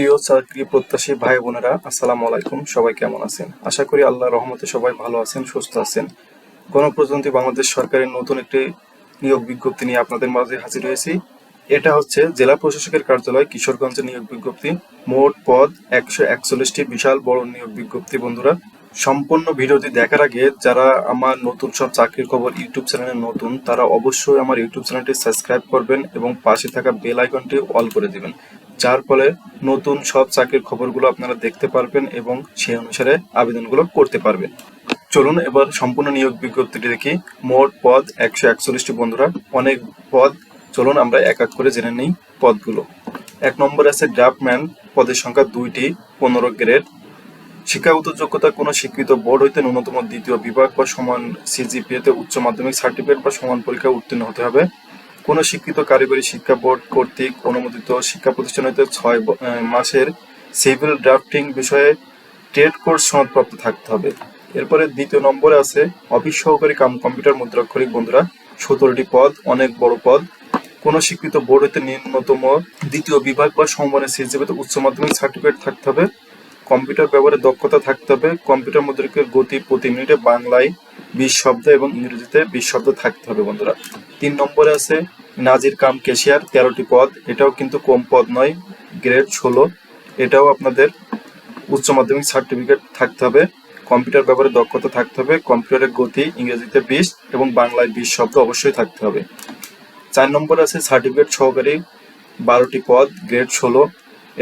প্রিয় চাকরি প্রত্যাশী ভাই বোনেরা, আসসালামু আলাইকুম। সবাই কেমন আছেন? আশা করি আল্লাহ রহমতে সবাই ভালো আছেন, সুস্থ আছেন। গণপ্রজাতন্ত্রী বাংলাদেশ সরকারের নতুন একটি নিয়োগ বিজ্ঞপ্তি নিয়ে আপনাদের মাঝে হাজির হয়েছি। এটা হচ্ছে জেলা প্রশাসকের কার্যালয়, কিশোরগঞ্জের নিয়োগ বিজ্ঞপ্তি। মোট পদ একশো একচল্লিশটি, বিশাল বড় নিয়োগ বিজ্ঞপ্তি, বন্ধুরা। সম্পূর্ণ ভিডিওটি দেখার আগে যারা আমার নতুন সব চাকরির খবর ইউটিউব চ্যানেলে নতুন, তারা অবশ্যই আমার ইউটিউব চ্যানেলটি সাবস্ক্রাইব করবেন এবং পাশে থাকা বেল আইকনটি অল করে দিবেন, যার ফলে নতুন সব চাকরির খবরগুলো আপনারা দেখতে পারবেন এবং সেই অনুসারে আবেদনগুলো করতে পারবেন। চলুন এবার সম্পূর্ণ নিয়োগ বিজ্ঞপ্তিটি দেখি। মোট পদ একশো একচল্লিশটি বন্ধুরা, অনেক পদ। চলুন আমরা এক এক করে জেনে নিই পদগুলো। এক নম্বর আছে ড্রাফটম্যান, পদের সংখ্যা দুইটি, পনেরো গ্রেড। শিক্ষাগত যোগ্যতা কোনো স্বীকৃত বোর্ড হইতে ন্যূনতম দ্বিতীয় বিভাগ বা সমান সিজিপিএতে উচ্চ মাধ্যমিক সার্টিফিকেট বা সমান পরীক্ষায় উত্তীর্ণ হতে হবে। কোনো স্বীকৃত কারিগরি শিক্ষা বোর্ড কর্তৃক অনুমোদিত শিক্ষা প্রতিষ্ঠান হইতে ছয় মাসের সিভিল ড্রাফটিং বিষয়ে ট্রেড কোর্স সনদপ্রাপ্ত থাকতে হবে। এরপরে দ্বিতীয় নম্বরে আছে, অফিস সহকারী কাম কম্পিউটার মুদ্রাক্ষরিক বন্ধুরা, সতেরোটি পদ, অনেক বড় পদ। কোনো স্বীকৃত বোর্ড হইতে ন্যূনতম দ্বিতীয় বিভাগ বা সমমানের সিজিপিতে উচ্চ মাধ্যমিক সার্টিফিকেট থাকতে হবে। কম্পিউটার ব্যবহারে দক্ষতা থাকতে হবে। কম্পিউটার মুদ্রিকের গতি প্রতি মিনিটে বাংলায় বিশ শব্দ এবং ইংরেজিতে বিশ শব্দ থাকতে হবে বন্ধুরা। তিন নম্বরে আছে নাজির কাম কেশিয়ার তেরোটি পদ। এটাও কিন্তু কম পদ নয়, গ্রেড ষোলো। এটাও আপনাদের উচ্চ মাধ্যমিক সার্টিফিকেট থাকতে হবে। কম্পিউটার ব্যবহারে দক্ষতা থাকতে হবে। কম্পিউটারের গতি ইংরেজিতে বিশ এবং বাংলায় বিশ শব্দ অবশ্যই থাকতে হবে। চার নম্বর আছে সার্টিফিকেট সহকারী, বারোটি পদ, গ্রেড ষোলো।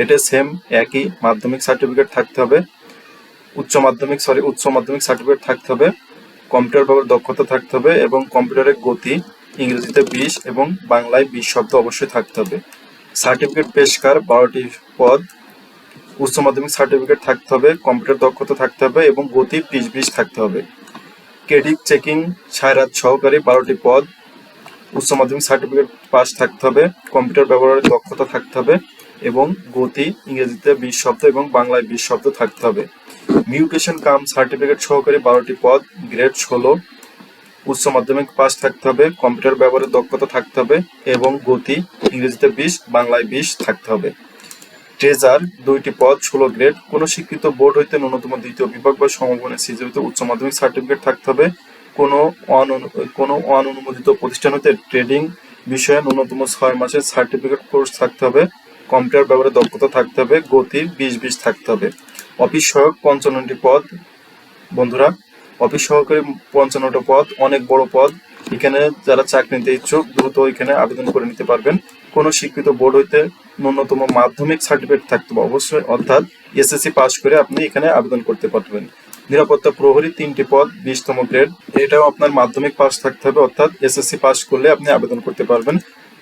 এটা সেম একই মাধ্যমিক সার্টিফিকেট থাকতে হবে। উচ্চ মাধ্যমিক সরি উচ্চ মাধ্যমিক সার্টিফিকেট থাকতে হবে। কম্পিউটার ব্যবহার দক্ষতা থাকতে হবে এবং কম্পিউটারের গতি ইংরেজিতে বিশ এবং বাংলায় বিশ শব্দ অবশ্যই থাকতে হবে। সার্টিফিকেট পেশকার বারোটি পদ। উচ্চ মাধ্যমিক সার্টিফিকেট থাকতে হবে কম্পিউটার দক্ষতা থাকতে হবে এবং গতি বিশ বিশ থাকতে হবে। ক্রেডিট চেকিং সায়রাত সহকারী, বারোটি পদ। উচ্চ মাধ্যমিক সার্টিফিকেট পাস থাকতে হবে কম্পিউটার ব্যবহারের দক্ষতা থাকতে হবে। এবং গতি, ইংরেজিতে বিশ শব্দ এবং বাংলায় বিশ শব্দ থাকতে হবে। মিউটেশন কাম সার্টিফিকেট সহকারী বারোটি পদ, গ্রেড ষোলো, উচ্চ মাধ্যমিক পাস থাকতে হবে, কম্পিউটার ব্যবহারের দক্ষতা থাকতে হবে এবং গতি, ইংরেজিতে বিশ, বাংলায় বিশ থাকতে হবে। ট্রেজার, দুইটি পদ, ষোলো গ্রেড, কোনো স্বীকৃত বোর্ড হইতে ন্যূনতম দ্বিতীয় বিভাগ বা সমমানের সিজিপিতে উচ্চ মাধ্যমিক সার্টিফিকেট থাকতে হবে। কোনো কোনো অননুমোদিত প্রতিষ্ঠান হতে ট্রেডিং বিষয়ে ন্যূনতম ছয় মাসের সার্টিফিকেট কোর্স থাকতে হবে। কম্পিউটার ব্যবহারে দক্ষতা থাকতে হবে, গতি বিশ বিশ থাকতে হবে। অফিস সহায়ক পঞ্চান্নটি পদ। বন্ধুরা, অফিস সহকারী পঞ্চান্নটা পদ, অনেক বড় পদ। এখানে যারা চাকরি নিতে ইচ্ছুক, দ্রুত এখানে আবেদন করে নিতে পারবেন। কোনো স্বীকৃত বোর্ড হইতে ন্যূনতম মাধ্যমিক সার্টিফিকেট থাকতে হবে অবশ্যই, অর্থাৎ এসএসসি পাস করে আপনি এখানে আবেদন করতে পারবেন। নিরাপত্তা প্রহরী তিনটি পদ, বিশতম গ্রেড। এটাও আপনার মাধ্যমিক পাস থাকতে হবে, অর্থাৎ এসএসসি পাস করলে আপনি আবেদন করতে পারবেন।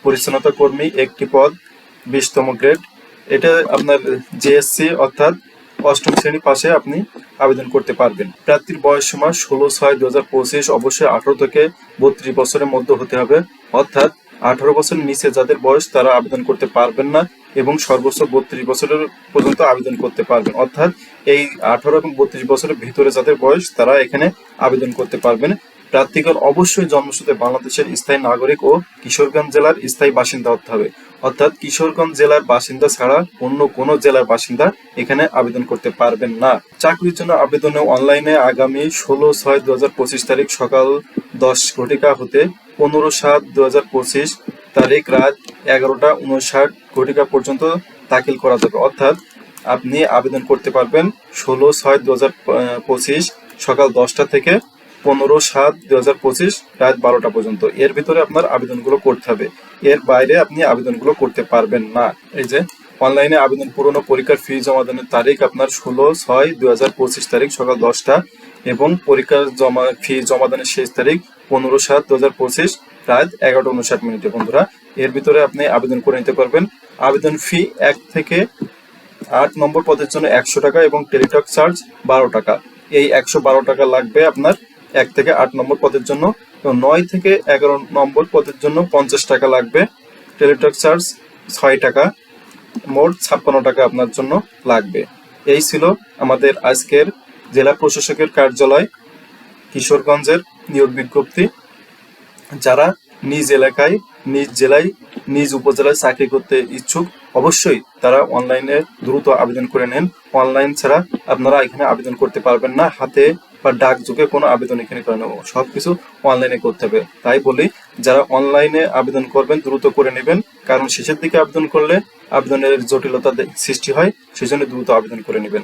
পরিচ্ছন্নতা কর্মী একটি পদ। বিশতম গ্রেড এটা আপনার জেএসসি অর্থাৎ অষ্টম শ্রেণি পাশে আপনি আবেদন করতে পারবেন। প্রার্থীর বয়স সীমা ষোলো ছয় দু হাজার পঁচিশ, অবশ্যই আঠারো থেকে বত্রিশ বছরের মধ্যে হতে হবে। অর্থাৎ আঠারো বছরের নিচে যাদের বয়স তারা আবেদন করতে পারবেন না এবং সর্বোচ্চ বত্রিশ বছরের পর্যন্ত আবেদন করতে পারবেন। অর্থাৎ এই আঠারো এবং বত্রিশ বছরের ভিতরে যাদের বয়স তারা এখানে আবেদন করতে পারবেন। প্রার্থীগণ অবশ্যই জন্মসূত্রে বাংলাদেশের স্থায়ী নাগরিক ও কিশোরগঞ্জ জেলার স্থায়ী বাসিন্দা হতে হবে। অর্থাৎ কিশোরগঞ্জ জেলার বাসিন্দা ছাড়া অন্য কোনো জেলার বাসিন্দা এখানে আবেদন করতে পারবেন না। চাকরির জন্য আবেদনে অনলাইনে আগামী ষোলো ছয় দু তারিখ সকাল দশ ঘটিকা হতে পনেরো সাত দু তারিখ রাত এগারোটা উনষাট ঘটিকা পর্যন্ত দাখিল করা যাবে। অর্থাৎ আপনি আবেদন করতে পারবেন ষোলো ছয় দু সকাল দশটা থেকে পনেরো সাত দু হাজার পঁচিশ রাত বারোটা পর্যন্ত। এর ভিতরে আপনার আবেদনগুলো করতে হবে। এর বাইরে আপনি আবেদনগুলো করতে পারবেন না। এই যে, অনলাইনে আবেদন পূরণ ও পরীক্ষার ফি জমা দানের তারিখ আপনার ষোলো ছয় দু হাজার পঁচিশ তারিখ সকাল দশটা এবং পরীক্ষার জমা, ফি জমা দানের শেষ তারিখ পনেরো সাত দু হাজার পঁচিশ রাত এগারোটা উনষাট মিনিটে। বন্ধুরা, এর ভিতরে আপনি আবেদন করে নিতে পারবেন। আবেদন ফি এক থেকে আট নম্বর পদের জন্য একশো টাকা এবং টেলিটক চার্জ বারো টাকা। এই একশো বারো টাকা লাগবে আপনার এক থেকে আট নম্বর পদের জন্য এবং নয় থেকে এগারো নম্বর পদের জন্য পঞ্চাশ টাকা লাগবে। টেলিটক চার্জ ছয় টাকা, মোট ছাপ্পান্ন টাকা আপনার জন্য লাগবে। এই ছিল আমাদের আজকের জেলা প্রশাসকের কার্যালয়, কিশোরগঞ্জের নিয়োগ বিজ্ঞপ্তি। যারা নিজ এলাকায়, নিজ জেলায়, নিজ উপজেলায় চাকরি করতে ইচ্ছুক, অবশ্যই তারা অনলাইনে দ্রুত আবেদন করে নেন। অনলাইন ছাড়া আপনারা এখানে আবেদন করতে পারবেন না। হাতে বা ডাক যুগে কোনো আবেদন এখানে করে করেন সব কিছু অনলাইনে করতে হবে। তাই বলি, যারা অনলাইনে আবেদন করবেন, দ্রুত করে নেবেন। কারণ শেষের দিকে আবেদন করলে আবেদনের জটিলতা সৃষ্টি হয়, সেজন্য দ্রুত আবেদন করে নেবেন।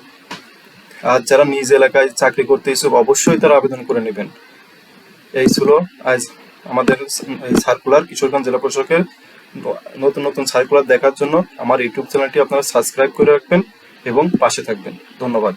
আর যারা নিজ এলাকায় চাকরি করতে ইচ্ছুক অবশ্যই তারা আবেদন করে নেবেন। এই ছিল আজ আমাদের সার্কুলার কিশোরগঞ্জ জেলা প্রশাসকের নতুন নতুন সার্কুলার দেখার জন্য। আমার ইউটিউব চ্যানেলটি আপনারা সাবস্ক্রাইব করে রাখবেন এবং পাশে থাকবেন। ধন্যবাদ।